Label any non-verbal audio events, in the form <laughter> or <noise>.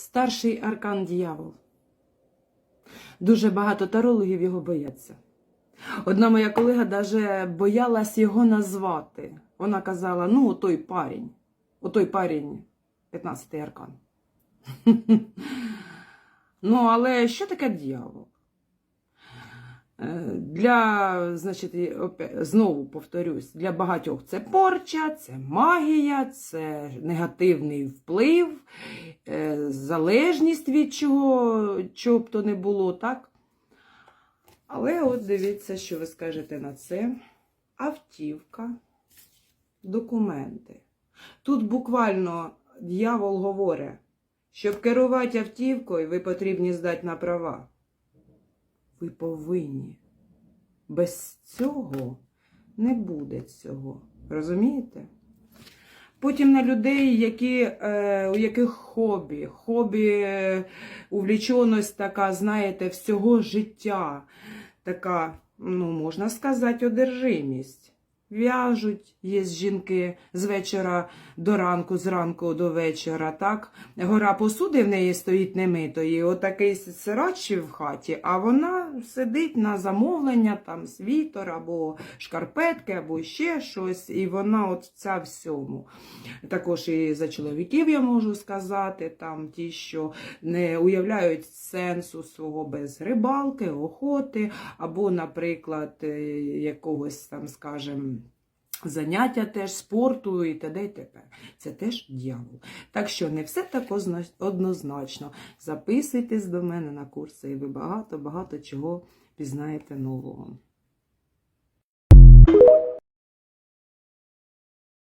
Старший аркан дьявол. Дуже багато тарологів його бояться. Одна моя колега даже боялась його назвати. Вона казала: ну, отой парень, отой парень, 15-й аркан. <laughs> ну, але що таке дьявол? Е, Для, значить, знову повторюсь, для багатьох це порча, це магія, це негативний вплив, залежність від чого, чого б то не було, так? Але от дивіться, що ви скажете на це. Автівка, документи. Тут буквально дьявол говорить, щоб керувати автівкою, ви потрібні здати на права. Ви повинні. Без цього не буде цього. Розумієте? Потім на людей, які, е, у яких хобі, хобі, е, така, знаєте, всього життя, така, ну, можна сказати, одержимість. В'яжуть, є жінки з вечора до ранку, з ранку до вечора, так? Гора посуди в неї стоїть немитої, отакий сирач в хаті, а вона сидить на замовлення, там світер або шкарпетки, або ще щось, і вона от ця всьому. Також і за чоловіків я можу сказати, там ті, що не уявляють сенсу свого без рибалки, охоти, або, наприклад, е, якогось там, скажем, заняття теж спорту і т.д. і т.п. Це теж дьявол. Так що не все так однозначно. Записуйтесь до мене на курси, і ви багато-багато чого пізнаєте нового.